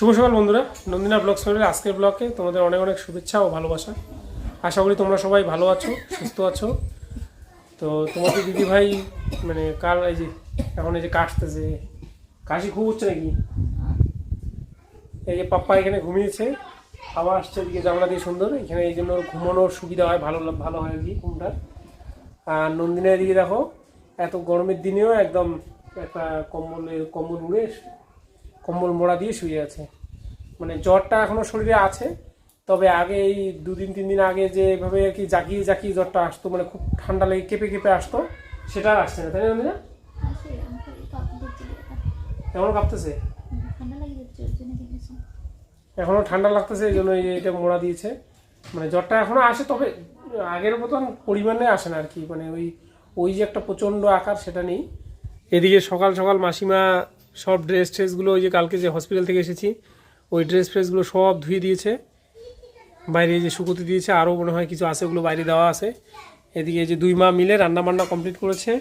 শুভ সকাল বন্ধুরা। নন্দিনা ব্লগ চ্যানেলের আজকের ব্লগে তোমাদের অনেক অনেক শুভেচ্ছা ও ভালোবাসা। আশা করি তোমরা সবাই ভালো আছো, সুস্থ আছো। তো তোমাদের দিদি ভাই মানে কাল এই যে, এখন এই যে কাশতেছে। কাশি খুব হচ্ছে নাকি? এই যে পাপ্পা এখানে ঘুমিয়েছে, আবার আসছে এদিকে জানলা দিয়ে সুন্দর। এখানে এই জন্য ঘুমানোর সুবিধা হয়, ভালো ভালো হয় আর কি ঘুমটার আর নন্দিনা এদিকে দেখো, এত গরমের দিনেও একদম একটা কম্বলের কম্বল মুড়ে কম্বল মোড়া দিয়ে শুয়ে আছে। মানে জ্বরটা এখনও শরীরে আছে, তবে আগে এই দুদিন, তিন দিন আগে যে এভাবে আর কি জাকিয়ে জাকিয়ে জ্বরটা আসতো মানে খুব ঠান্ডা লেগে কেঁপে কেঁপে আসতো, সেটা আর আসছে না, তাই না এখনও কাঁপতেছে? এখনও ঠান্ডা লাগতেছে, এই জন্য এটা মোড়া দিয়েছে। মানে জ্বরটা এখনও আসে, তবে আগের মতন পরিমাণে আসে না আর কি। মানে ওই ওই যে একটা প্রচণ্ড আকার, সেটা নেই। এদিকে সকাল সকাল মাসিমা সব ড্রেস ট্রেসগুলো ওই যে কালকে যে হসপিটাল থেকে এসেছি, ওই ড্রেস ফ্রেসগুলো সব ধুয়ে দিয়েছে। বাইরে যে শুকোতে দিয়েছে, আরও মনে হয় কিছু আছে ওগুলো বাইরে দেওয়া আছে। এদিকে যে দুই মা মিলে রান্না বান্না কমপ্লিট করেছে।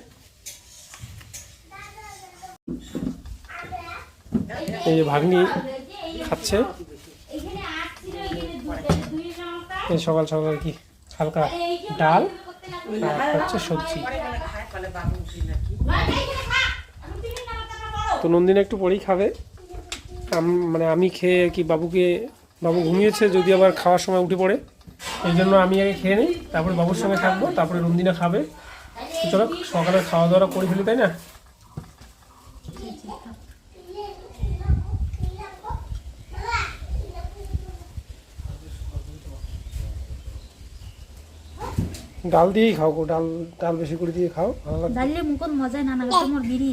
এই যে ভাগ্নি খাচ্ছে। সকাল সকাল কি হালকা ডাল আর হচ্ছে সবজি। তো নন্দিনী একটু পরেই খাবে। মানে আমি খেয়ে কি বাবুকে, বাবু ঘুমিয়েছে, যদি আবার খাওয়ার সময় উঠে পড়ে। এই জন্য আমি আগে খেয়ে নিই, তারপরে বাবুর সঙ্গে থাকব, তারপরে নন্দিনা খাবে। চলো, সকালে খাওয়া দাওয়া করে ফেলি, তাই না? ডাল দিয়েই খাও গো ডাল ডাল বেশি করে দিয়ে খাও ভালো লাগবে। ডালিলে মুখত মজাই না লাগে তোমার বিড়ি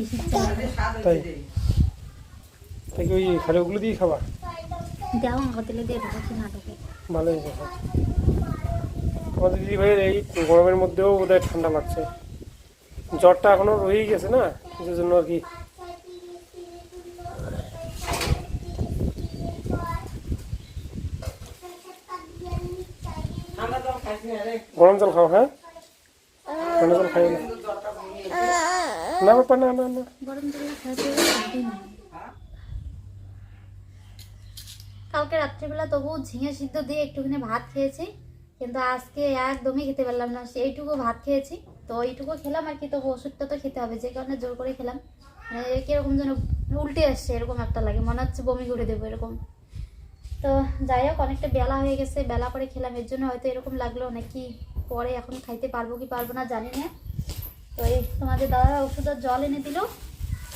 তাই। তাই ওই খালি ওগুলো দিয়ে খাবা? দেওয়া আমাকে দিলে দিয়ে ঢুকেছি নাটকে ভালো হয়েছে। আমাদের দিদি ভাইয়ের এই গরমের মধ্যেও বোধহয় ঠান্ডা লাগছে। জ্বরটা এখনও রয়েই গেছে না? কিছু জন্য আর কি গরম জল খাও হ্যাঁ? ঠান্ডা জল খাই না না না না না। কালকে রাত্রিবেলা তবু ঝিঙে সিদ্ধ দিয়ে একটুখানি ভাত খেয়েছি, কিন্তু আজকে একদমই খেতে পারলাম না। সেইটুকু ভাত খেয়েছি, তো এইটুকু খেলাম আর কি, তবু ওষুধটা তো খেতে হবে, যে কারণে জোর করে খেলাম। মানে কীরকম যেন উল্টে আসছে, এরকম একটা লাগে। মনে হচ্ছে বমি করে দেবো এরকম। তো যাই হোক, অনেকটা বেলা হয়ে গেছে, বেলা করে খেলাম। এর জন্য হয়তো এরকম লাগল নাকি পরে এখন খাইতে পারব কি পারব না জানি না। তো এই তোমাদের দাদা ওষুধের জল এনে দিল,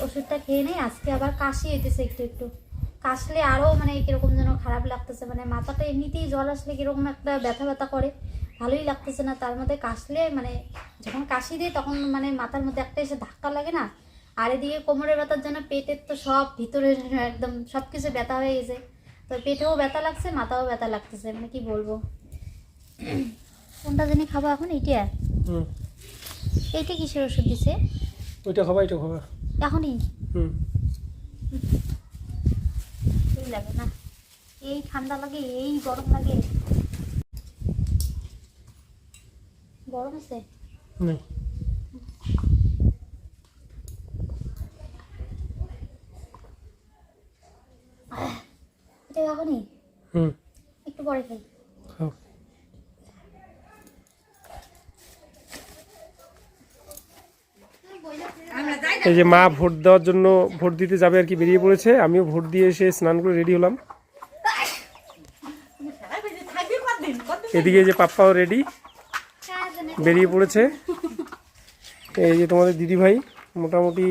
ওষুধটা খেয়ে নেই। আজকে আবার কাশি হইতেছে একটু একটু। কাশলে আরও মানে কীরকম যেন খারাপ লাগতেছে মানে মাথাটা এমনিতেই জল আসলে কীরকম একটা ব্যথা ব্যথা করে। ভালোই লাগতেছে না, তার মধ্যে কাশলে মানে যখন কাশি দিই তখন মানে মাথার মধ্যে একটা এসে ধাক্কা লাগে না। আর এদিকে কোমরের ব্যথার জন্য পেটের তো সব ভিতরে একদম সব কিছু ব্যথা হয়ে গেছে। তো পেটেও ব্যথা লাগছে মাথাও ব্যথা লাগতেছে মানে কি বলব? কোনটা জানি খাব এখন এইটা হুম। এইটা কিসের ওষুধ দিছে? ওইটা খাবা এটা খাবা। এখনই? হুম। লাগে না। এই ঠান্ডা লাগে এই গরম লাগে। গরম আছে? নেই। হুম। একটু পরে খাই। খাও। এই যে মা ভোট দেওয়ার জন্য ভোট দিতে যাবে আর কি বেরিয়ে পড়েছে আমিও ভোট দিয়ে এসে স্নান করে রেডি হলাম। এদিকে যে পাপ্পাও রেডি বেরিয়ে পড়েছে। এই যে তোমাদের দিদি ভাই মোটামুটি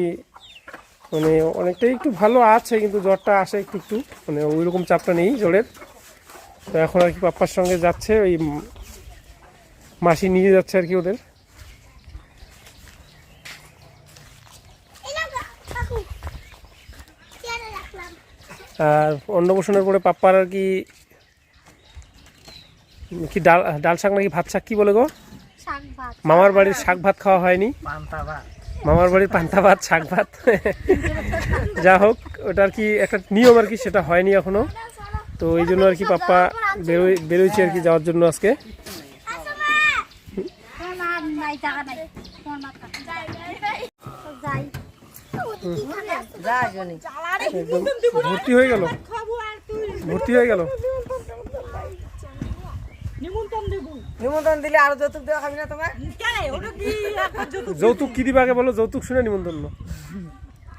মানে অনেকটাই একটু ভালো আছে কিন্তু জ্বরটা আসে একটু একটু। মানে ওই রকম চাপটা নেই জ্বরের। তো এখন আর কি পাপ্পার সঙ্গে যাচ্ছে ওই মাসি নিয়ে যাচ্ছে আর কি ওদের। আর অন্নপ্রাশনের পরে পাপ্পার আর কি কি ডাল ডাল শাক নাকি ভাত শাক কি বলে গো? মামার বাড়ির শাক ভাত খাওয়া হয়নি? মামার বাড়ির পান্তা ভাত শাক ভাত। যা হোক ওটা আর কি একটা নিয়ম আর কি সেটা হয়নি এখনও। তো এই জন্য আর কি পাপ্পা বেরোয় বেরোইছে আর কি যাওয়ার জন্য আজকে। ভর্তি হয়ে গেল? ভর্তি হয়ে গেল? নিমন্ত্রণ দিলে আরও যৌতুক দেওয়া খাবি না তোমার? যৌতুক কি দিবা আগে বলো যৌতুক শুনে নিমন্ত্রণ।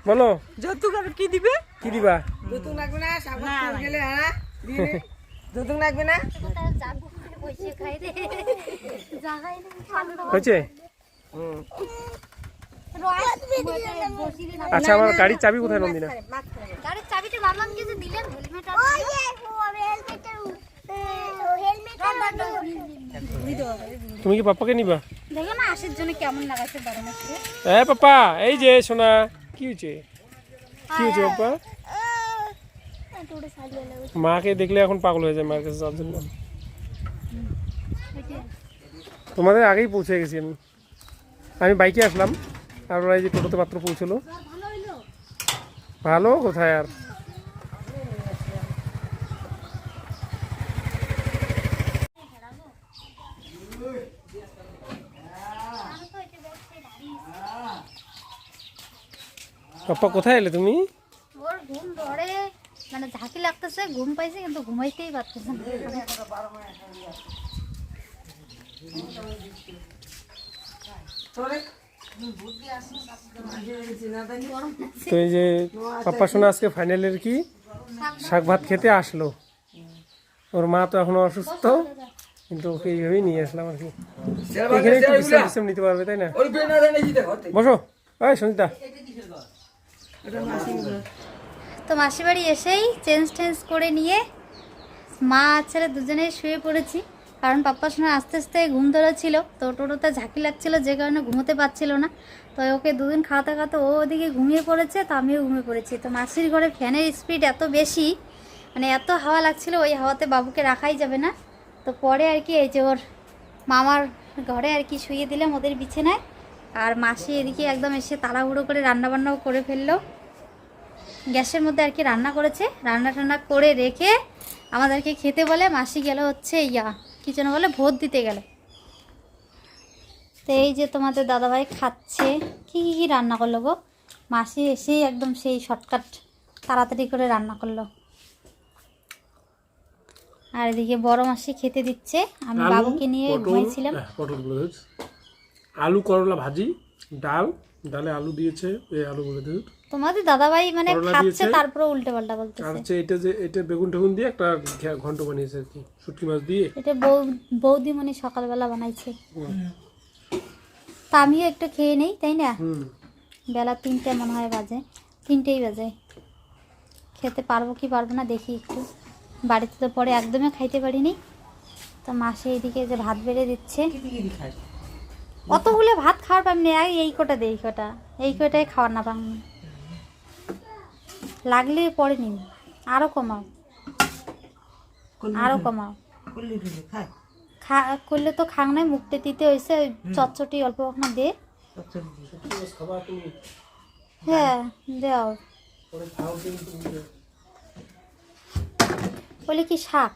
বলো। যৌতুক আর কি দিবে? কি দিবা? যৌতুক লাগবে না সাগর গেলে হ্যাঁ? যৌতুক লাগবে না? হয়েছে? আচ্ছা আমার গাড়ির চাবি কোথায় নন্দিনা? গাড়ির চাবিটা ভাবলাম যে দিলেন হেলমেট তুমি কি পাপ্পাকে নিবা? আসার জন্য কেমন লাগাচ্ছে বারো মাসে হ্যাঁ পাপ্পা এই যে সোনা কি হয়েছে? কি হয়েছে পাপ্পা মাকে দেখলে এখন পাগল হয়ে যায় মার কাছে যাওয়ার জন্য। তোমাদের আগেই পৌঁছে গেছি আমি। আমি বাইকে আসলাম আর ওরা এই যে টোটোতে মাত্র পৌঁছলো। ভালো কোথায় আর? পাপ্পা কোথায় এলে তুমি? ওর ঘুম ধরে। মানে ঝাঁকি লাগতেছে ঘুম পাইছে কিন্তু ঘুমাইতেই পারতেছে না। তো এই যে পাপ্পা শোনা আজকে ফাইনালের কি? শাক ভাত খেতে আসলো। ওর মা তো এখনও অসুস্থ কিন্তু ওকে এইভাবেই নিয়ে আসলাম আর কি। এখানে একটু বিশ্রাম বিশ্রাম নিতে পারবে তাই না? বসো। ওই সঞ্জিতা তো মাসি বাড়ি এসেই চেঞ্জ টেঞ্জ করে নিয়ে মা আর ছেলে দুজনেই শুয়ে পড়েছি। কারণ পাপ্পার সময় আস্তে আস্তে ঘুম ধরেছিল, তো টোটোতে ঝাঁকি লাগছিল, যে কারণে ঘুমোতে পারছিল না। তো ওকে দুদিন খাওয়াতে খাওয়াতে ও ওদিকে ঘুমিয়ে পড়েছে, তো আমিও ঘুমিয়ে পড়েছি। তো মাসির ঘরে ফ্যানের স্পিড এত বেশি মানে এত হাওয়া লাগছিল, ওই হাওয়াতে বাবুকে রাখাই যাবে না। তো পরে আর কি এই যে ওর মামার ঘরে আর কি শুয়ে দিলাম ওদের বিছানায়। আর মাসি এদিকে একদম এসে তাড়াহুড়ো করে রান্নাবান্নাও করে ফেলল। গ্যাসের মধ্যে আর কি রান্না করেছে। রান্না টান্না করে রেখে আমাদেরকে খেতে বলে মাসি গেল হচ্ছে ইয়া কি যেন বলে ভোট দিতে গেল। তো এই যে তোমাদের দাদাভাই খাচ্ছে কি কি কি রান্না করল গো? মাসি এসেই একদম সেই শর্টকাট তাড়াতাড়ি করে রান্না করল। আর এদিকে বড় মাসি খেতে দিচ্ছে। আমি বাবুকে নিয়ে ঘুমাইছিলাম। পটল আলু করলা ভাজি ডাল ডালে আলু দিয়েছে এই আলু বলে দিন তোমাদের দাদাভাই মানে খাচ্ছে। তারপরে উল্টে পাল্টা বলতেছে হচ্ছে এটা যে এটা বেগুন টেগুন দিয়ে একটা ঘন্ট বানিয়েছে আর কি শুটকি মাছ দিয়ে। এটা বৌ মানে সকালবেলা বানাইছে। তা আমিও একটু খেয়ে নেই তাই না? বেলা তিনটে মনে হয় বাজে তিনটেই বাজে। খেতে পারব কি পারব না দেখি একটু। বাড়িতে তো পরে একদমই খাইতে পারিনি। তো মাসে এইদিকে যে ভাত বেড়ে দিচ্ছে। অতগুলো ভাত খাওয়ার পাবনি এই এই কটা দেই এই কটা। এই কটাই খাওয়ার না পাবনি লাগলে পরে নিন আরও কমাও। আরও কমাও। খা। করলে তো খাং নাই মুখতে দিতে হয়েছে ওই চটচটি অল্প না দে। হ্যাঁ দাও পরে বলে কি শাক?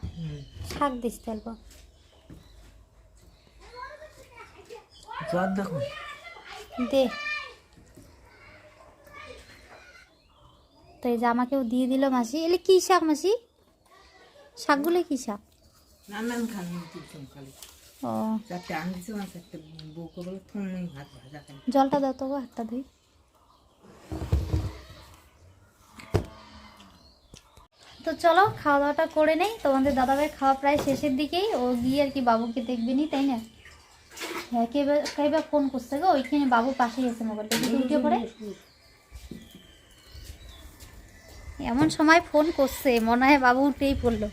শাক দিস অল্প জ্বর দেখো। দে। তো এই যে আমাকেও দিয়ে দিল মাসি। এলে কি শাক মাসি? শাকগুলো কি শাক? নানান খালি ও। চারটে আন দিছে না চারটে বউ করে থম ভাত ভাজা জলটা দাও তো হাতটা ধুই। তো চলো খাওয়া দাওয়াটা করে নেই। তোমাদের দাদাভাই খাওয়া প্রায় শেষের দিকেই। ও গিয়ে আর কি বাবুকে দেখবে নি তাই না? হ্যাঁ কে বা- ফোন করছে গো? ওইখানে বাবু পাশেই আছে মোবাইলটা। যদি উঠে পড়ে। এমন সময় ফোন করছে। মনে হয় বাবু উঠেই পড়ল।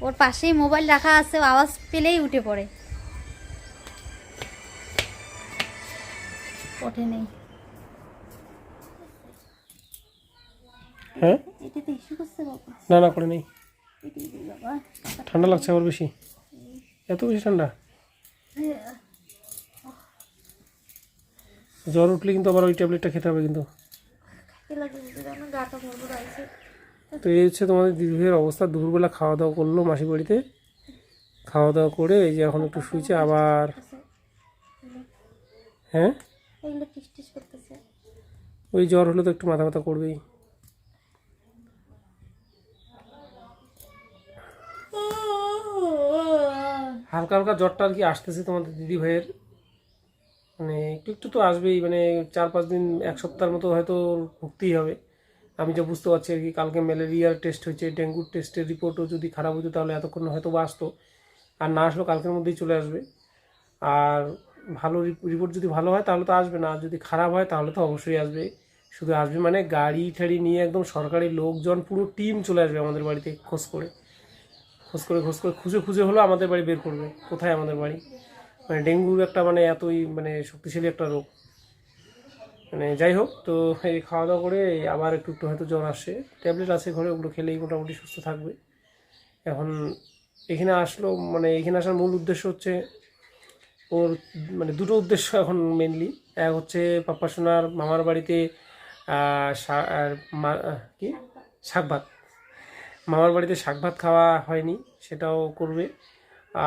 ওর পাশেই মোবাইল রাখা আছে আওয়াজ পেলেই উঠে পড়ে। ওঠে নেই। হ্যাঁ? না না করে নেই। ঠান্ডা লাগছে আবার বেশি। এত বেশি ঠান্ডা? জ্বর উঠলে কিন্তু আবার ওই ট্যাবলেটটা খেতে হবে কিন্তু। তো এই হচ্ছে তোমাদের দীর্ঘের অবস্থা দুপুরবেলা খাওয়া দাওয়া করল মাসি বাড়িতে। খাওয়া দাওয়া করে এই যে এখন একটু শুয়েছে আবার হ্যাঁ? ওই জ্বর হলে তো একটু মাথা ব্যথা করবেই। হালকা হালকা জ্বরটা আর কি আসতেছে তোমাদের দিদি ভাইয়ের মানে একটু একটু তো আসবেই মানে চার, পাঁচ দিন, এক সপ্তাহের মতো হয়তো ভুগতেই হবে। আমি যা বুঝতে পারছি আর কি, কালকে ম্যালেরিয়ার টেস্ট হয়েছে ডেঙ্গুর টেস্টের রিপোর্টও যদি খারাপ হতো তাহলে এতক্ষণ হয়তো বা আসতো। আর না আসলেও কালকের মধ্যেই চলে আসবে। আর ভালো রিপোর্ট যদি ভালো হয় তাহলে তো আসবে না যদি খারাপ হয় তাহলে তো অবশ্যই আসবে। শুধু আসবে মানে গাড়ি ঠাড়ি নিয়ে একদম সরকারি লোকজন, পুরো টিম চলে আসবে আমাদের বাড়িতে খোঁজ করে। খোঁজ করে খোঁজ করে, খুঁজে খুঁজে হলো আমাদের বাড়ি বের করবে। কোথায় আমাদের বাড়ি? মানে ডেঙ্গুর একটা মানে এতই মানে শক্তিশালী একটা রোগ। মানে যাই হোক, তো এই খাওয়া দাওয়া করে আবার একটু একটু হয়তো জ্বর আসে। ট্যাবলেট আছে ঘরে, ওগুলো খেলেই মোটামুটি সুস্থ থাকবে। এখন এখানে আসলো মানে এখানে আসার মূল উদ্দেশ্য হচ্ছে ওর মানে দুটো উদ্দেশ্য এখন মেনলি এক হচ্ছে পাপ্পা সোনার মামার বাড়িতে কি? শাক ভাত মামার বাড়িতে শাক ভাত খাওয়া হয়নি, সেটাও করবে।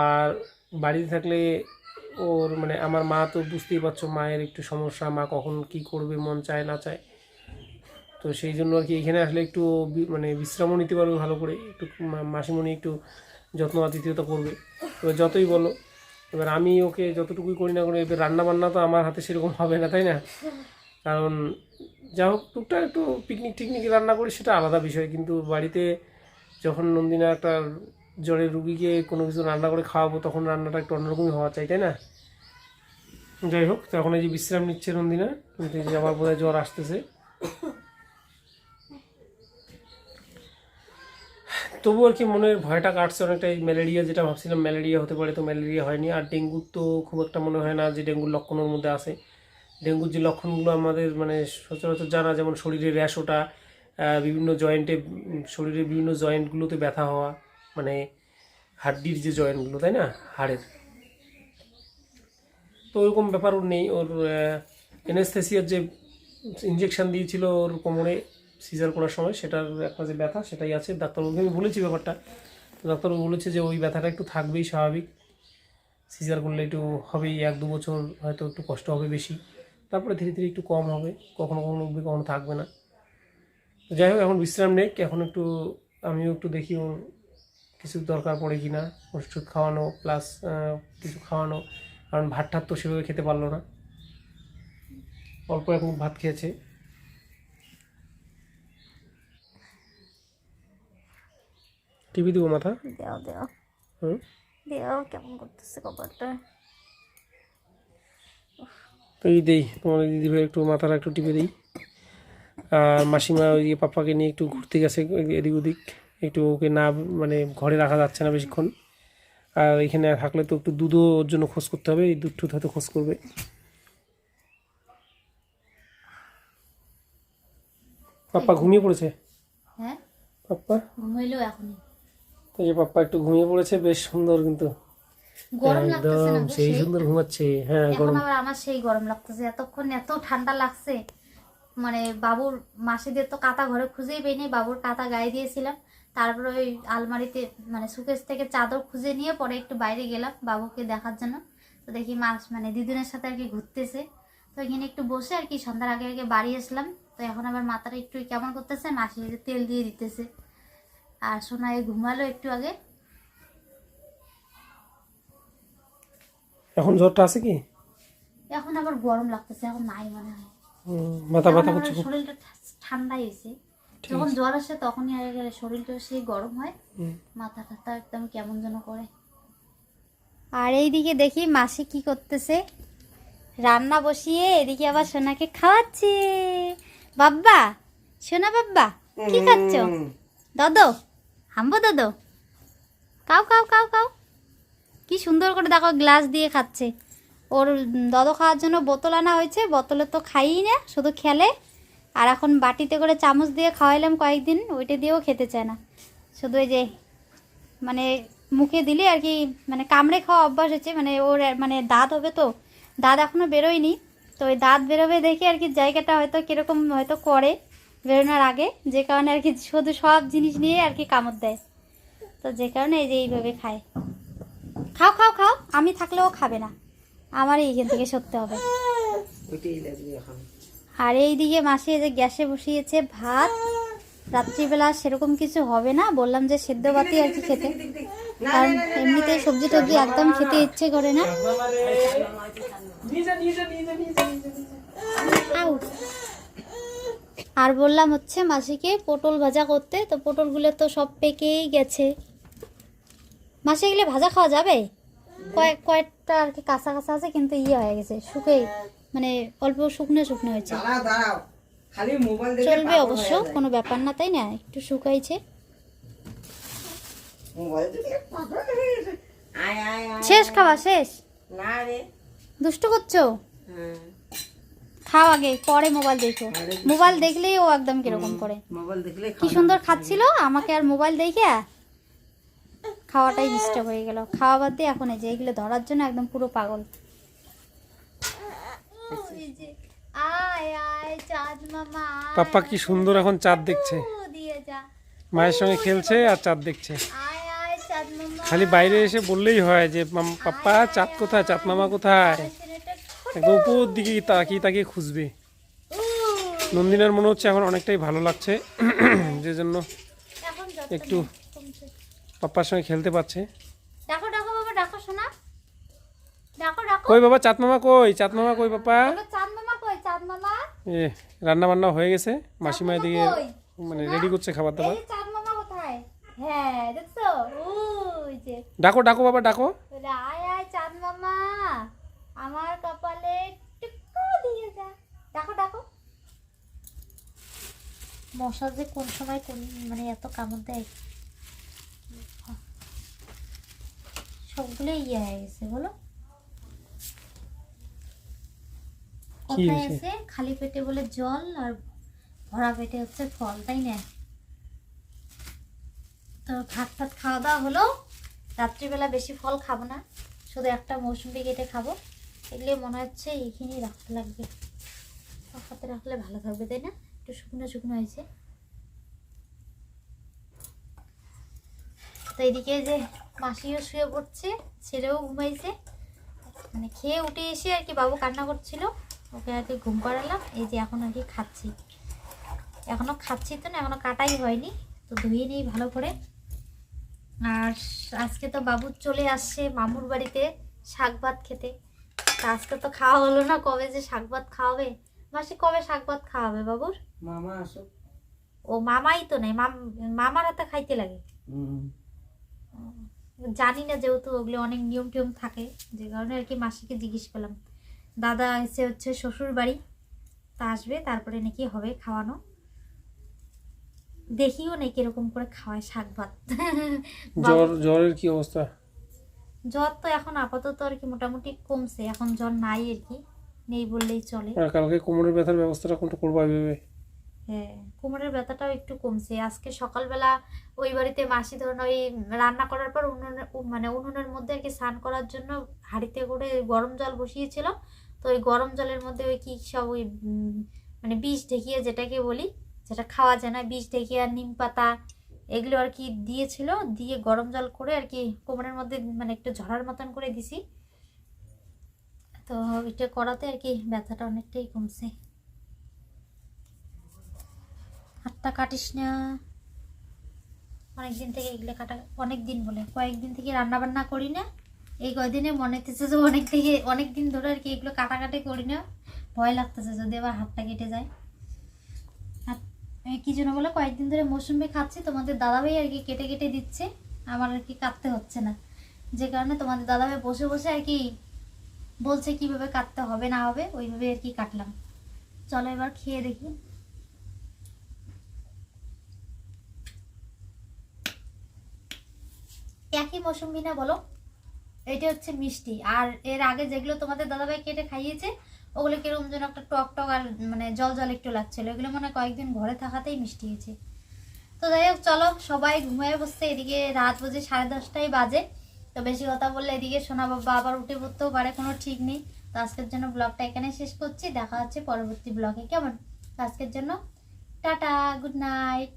আর বাড়িতে থাকলে ওর মানে আমার মা তো বুঝতেই পারছ মায়ের একটু সমস্যা, মা কখন কি করবে, মন চায় না চায়। তো সেই জন্য আর কি এখানে আসলে একটু মানে বিশ্রামও নিতে পারবে ভালো করে, একটু মাসিমণি একটু যত্ন আতিথ্যতা করবে। এবার যতই বলো, এবার আমি ওকে যতটুকুই করি না করি এবার রান্না বান্না তো আমার হাতে সেরকম হবে না, তাই না? কারণ যা হোক, টুকটাক একটু পিকনিক টিকনিক রান্না করি সেটা আলাদা বিষয়, কিন্তু বাড়িতে যখন নন্দিনা একটা জ্বরের রুগীকে কোনো কিছু রান্না করে খাওয়াবো তখন রান্নাটা একটু অন্যরকমই হওয়া চাই তাই না? যাই হোক তো এখন এই যে বিশ্রাম নিচ্ছে নন্দিনা কিন্তু যে আবার বোধহয় জ্বর আসতেছে। তবু আর কি মনের ভয়টা কাটছে অনেকটা এই ম্যালেরিয়া যেটা ভাবছিলাম ম্যালেরিয়া হতে পারে তো ম্যালেরিয়া হয়নি। আর ডেঙ্গুর তো খুব একটা মনে হয় না যে ডেঙ্গুর লক্ষণের মধ্যে আছে। ডেঙ্গুর যে লক্ষণগুলো আমাদের মানে সচরাচর জানা যেমন শরীরে র্যাশ আহ, বিভিন্ন জয়েন্টে শরীরের বিভিন্ন জয়েন্টগুলোতে ব্যথা হওয়া মানে হাড্ডির যে জয়েন্টগুলো, তাই না? হাড়ের। তো ওরকম ব্যাপার ওর নেই। ওর এনেস্থেসিয়ার যে ইঞ্জেকশান দিয়েছিল ওর কোমরে সিজার করার সময়, সেটার একটা যে ব্যথা, সেটাই আছে। ডাক্তারবাবুকে আমি বলেছি ব্যাপারটা। ডাক্তারবাবু বলেছে যে ওই ব্যথাটা একটু থাকবেই স্বাভাবিক। সিজার করলে একটু হবেই, এক দু বছর হয়তো একটু কষ্ট হবে বেশি। তারপরে ধীরে ধীরে একটু কম হবে। কখনো কখনো উঠবে কখনো থাকবে না। যাই হোক, এখন বিশ্রাম নেক এখন একটু আমিও একটু দেখি ওর কিছু দরকার পড়ে কি না ওষুধ খাওয়ানো প্লাস কিছু খাওয়ানো। কারণ ভাত টাত তো সেভাবে খেতে পারল না। অল্প এখন ভাত খেয়েছে। টিভি দেবো মাথা? দেও দেও। হুম? দেও কেমন করতেছে কপালটা তো এই দেই তোমার দিদি ভাই একটু মাথাটা একটু টিপে দিই। আর মাসিমা ওই যে পাপ্পাকে নিয়ে একটু ঘুরতে গেছে এদিক ওদিক। একটু ওকে না মানে ঘরে রাখা যাচ্ছে না বেশিক্ষণ। আর এখানে থাকলে তো একটু দুধও ওর জন্য খোঁজ করতে হবে এই দুধ টুধ হয়তো খোঁজ করবে। পাপ্পা ঘুমিয়ে পড়েছে? হ্যাঁ। পাপ্পা? ঘুমাইলেও এখনই। তো যে পাপ্পা একটু ঘুমিয়ে পড়েছে বেশ সুন্দর কিন্তু। গরম লাগতেছে না একদম সেই? সুন্দর ঘুমাচ্ছে। হ্যাঁ গরম। আবার আমার সেই গরম লাগতেছে। এতক্ষণ এত ঠান্ডা লাগছে। মানে বাবুর মাসিদের তো কাঁথা ঘরে খুঁজেই পেয়ে বাবুর কাঁথা গায়ে দিয়েছিলাম। তারপরে ওই আলমারিতে মানে সুকেশ থেকে চাদর খুঁজে নিয়ে পরে একটু বাইরে গেলাম বাবুকে দেখার জন্য। তো দেখি মাস মানে দিদুনের সাথে আর কি ঘুরতেছে। তো এখানে একটু বসে আর কি সন্ধ্যার আগে আগে বাড়ি আসলাম। তো এখন আবার মাথাটা একটু কেমন করতেছে মাসি তেল দিয়ে দিতেছে। আর সোনায় ঘুমালো একটু আগে। এখন জ্বরটা আছে কি? এখন আবার গরম লাগতেছে এখন নাই মনে হয়। মাথা ব্যথা। শরীরটা ঠান্ডাই এসে যখন জ্বর আসে তখনই আর একেবারে শরীরটা সেই গরম হয়। মাথা টাথা একদম কেমন যেন করে। আর এইদিকে দেখি মাসি কি করতেছে। রান্না বসিয়ে এদিকে আবার সোনাকে খাওয়াচ্ছে। বাব্বা সোনা বাব্বা কি খাচ্ছ? দাদো হাম্বো দাদো। কাও কাও কাও কাও কি সুন্দর করে দেখো গ্লাস দিয়ে খাচ্ছে। ওর দদ খাওয়ার জন্য বোতল আনা হয়েছে। বোতলে তো খাইই না শুধু খেলে। আর এখন বাটিতে করে চামচ দিয়ে খাওয়াইলাম কয়েকদিন, ওইটা দিয়েও খেতে চায় না। শুধু ওই যে মানে মুখে দিলে আর কি মানে কামড়ে খাওয়া অভ্যাস হচ্ছে মানে ওর মানে দাঁত হবে তো, দাঁত এখনও বেরোয়নি। তো ওই দাঁত বেরোবে দেখে আর কি জায়গাটা হয়তো কীরকম হয়তো করে, বেরোনোর আগে, যে কারণে আর কি শুধু সব জিনিস নিয়ে আর কি কামড় দেয়। তো যে কারণে এই যে এইভাবে খায়। খাও খাও খাও, আমি থাকলেও খাবে না। আমারই এইখান থেকে সরতে হবে। ওইটাই এই দিকে মাসি যে গ্যাসে বসিয়েছে ভাত। রাত্রিবেলা সেরকম কিছু হবে না, বললাম যে সেদ্ধ ভাতই আর কি খেতে। কারণ এমনিতেই সবজি টবজি একদম খেতে ইচ্ছে করে না। আর বললাম হচ্ছে মাসিকে পটল ভাজা করতে, তো পটলগুলো তো সব পেকেই গেছে। মাসি এগুলো ভাজা খাওয়া যাবে? কয়েক কয়েকটা আর কি কাঁচা কাঁচা আছে, কিন্তু ইয়ে হয়ে গেছে শুকে মানে অল্প শুকনো শুকনো হয়েছে। চলবে অবশ্য কোনো ব্যাপার না তাই না? একটু শুকাইছে। হয়ে শেষ খাওয়া শেষ? দুষ্ট করছ? হ্যাঁ। খাও আগে পরে মোবাইল দেখো। মোবাইল দেখলেই ও একদম কীরকম করে। কি সুন্দর খাচ্ছিল? আমাকে আর মোবাইল দেখে খাওয়াটাই ডিস্টার্ব হয়ে গেল। খাওয়া বাদ দিয়ে এখন এই যে এগুলো ধরার জন্য একদম পুরো পাগল আয় আয় চাঁদ মামা আয়। পাপ্পা কি সুন্দর এখন চাঁদ দেখছে। মায়ের সঙ্গে খেলছে আর চাঁদ দেখছে। খালি বাইরে এসে বললেই হয় যে পাপ্পা চাঁদ কোথায়? চাঁদ মামা কোথায়? একদম উপর দিকে তাকিয়ে তাকিয়ে খুঁজবে। নন্দিনার মনে হচ্ছে এখন অনেকটাই ভালো লাগছে। যে জন্য একটু পাপ্পার সঙ্গে খেলতে পারছে। ডাকো ডাকো বাবা ডাকো শোনা কই বাবা চাঁদ মামা কই? চাঁদ মামা কই বাবা, মামা এ রান্না বান্না হয়ে গেছে। মাসিমা এদিকে মানে রেডি করছে খাবার দাবার। চাঁদ মামা কোথায়? হ্যাঁ ডাকো ডাকো বাবা ডাকো। আয় আয় চাঁদ মামা। আমার কপালে দিয়ে যা। ডাকো ডাকো। মশা যে কোন সময় কোন মানে এত কামড় দেয়। সবগুলো ইয়ে হয়ে গেছে বলো। কোথায় খালি পেটে বলে জল আর ভরা পেটে হচ্ছে ফল, তাই না? তো ভাত ফাত খাওয়া দাওয়া হলো। রাত্রিবেলা বেশি ফল খাব না, শুধু একটা মৌসুমি কেটে খাব। মনে হচ্ছে এইখানেই রাখতে লাগবে। হাতে রাখলে ভালো থাকবে, তাই না? একটু শুকনো শুকনো হয়েছে। তো এদিকে যে মাসিও শুয়ে পড়ছে, ছেলেও ঘুমাইছে। মানে খেয়ে উঠে এসে আর কি বাবু কান্না করছিল। ওকে আর কি ঘুম পাড়ালাম এই যে এখন আর কি খাচ্ছি। এখনও খাচ্ছি তো না এখনও কাটাই হয়নি তো ধুয়ে নিই ভালো করে। আর আজকে তো বাবু চলে আসছে মামুর বাড়িতে শাক ভাত খেতে। তা আজকে তো খাওয়া হলো না কবে যে শাক ভাত খাওয়াবে? মাসি কবে শাক ভাত খাওয়াবে বাবুর? মামা আসো ও মামাই তো নেই মাম- মামার হাতে খাইতে লাগে। জানি না যেহেতু ওগুলো অনেক নিয়ম টিয়ম থাকে যে কারণে আর কি মাসিকে জিজ্ঞেস করলাম। দাদা এসে হচ্ছে শ্বশুর বাড়ি তা আসবে তারপরে নাকি হবে খাওয়ানো। দেখিও নাকি কীরকম করে খাওয়ায় শাক ভাত। জ্বর জ্বরের কি অবস্থা? জ্বর তো এখন আপাতত আর কি মোটামুটি কমছে এখন জ্বর নাই আর কি নেই বললেই চলে। আর কালকে কোমরের ব্যথার ব্যবস্থাটা কোনটা করব ভেবে হ্যাঁ কোমরের ব্যথাটাও একটু কমছে। আজকে সকালবেলা ওই বাড়িতে মাসি ধরুন ওই রান্না করার পর উনুনে উ- মানে উনুনের মধ্যে আর কি স্নান করার জন্য হাঁড়িতে করে গরম জল বসিয়েছিল। তো ওই গরম জলের মধ্যে ওই কি সব ওই মানে বিষ ঢেকিয়ে যেটাকে বলি, যেটা খাওয়া যায় না, বিষ ঢেকিয়ে নিম পাতা এগুলো আর কি দিয়েছিল, দিয়ে গরম জল করে আর কি কোমরের মধ্যে মানে একটু ঝরার মতন করে দিছি। তো এটা করাতে আর কি ব্যথাটা অনেকটাই কমছে। হাতটা কাটিস না। অনেকদিন থেকে এগুলো কাটা অনেক দিন বলে, কয়েকদিন থেকে রান্না বান্না করি না। এই কয়দিনে মনে হচ্ছে যে অনেক থেকে অনেক দিন ধরে আর কি এগুলো কাটাকাটি করি না। ভয় লাগতেছে যদি আবার হাতটা কেটে যায়। এই কি জন্য বলে, কয়েকদিন ধরে মৌসুমি খাচ্ছি, তোমাদের দাদাভাই আর কি কেটে কেটে দিচ্ছে। আমার আর কি কাটতে হচ্ছে না। যে কারণে তোমাদের দাদাভাই বসে বসে আর কি বলছে কীভাবে কাটতে হবে, না হবে, ওইভাবে আর কি কাটলাম। চলো এবার খেয়ে দেখি। একই মৌসুমি না বলো? এটা হচ্ছে মিষ্টি। আর এর আগে যেগুলো তোমাদের দাদাভাই কেটে খাইয়েছে, ওগুলো কীরকম যেন একটা টক টক আর মানে জল জল একটু লাগছিল। এগুলো মনে কয়েকদিন ঘরে থাকাতেই মিষ্টি হয়েছে। তো যাই হোক, চলো সবাই ঘুমিয়ে বসছে এদিকে রাত বাজে সাড়ে দশটাই বাজে। তো বেশি কথা বললে এদিকে সোনা বাবা আবার উঠে পড়তেও পারে, কোনো ঠিক নেই। তো আজকের জন্য ব্লগটা এখানে শেষ করছি। দেখা হচ্ছে পরবর্তী ব্লগে। কেমন? আজকের জন্য টাটা, গুড নাইট।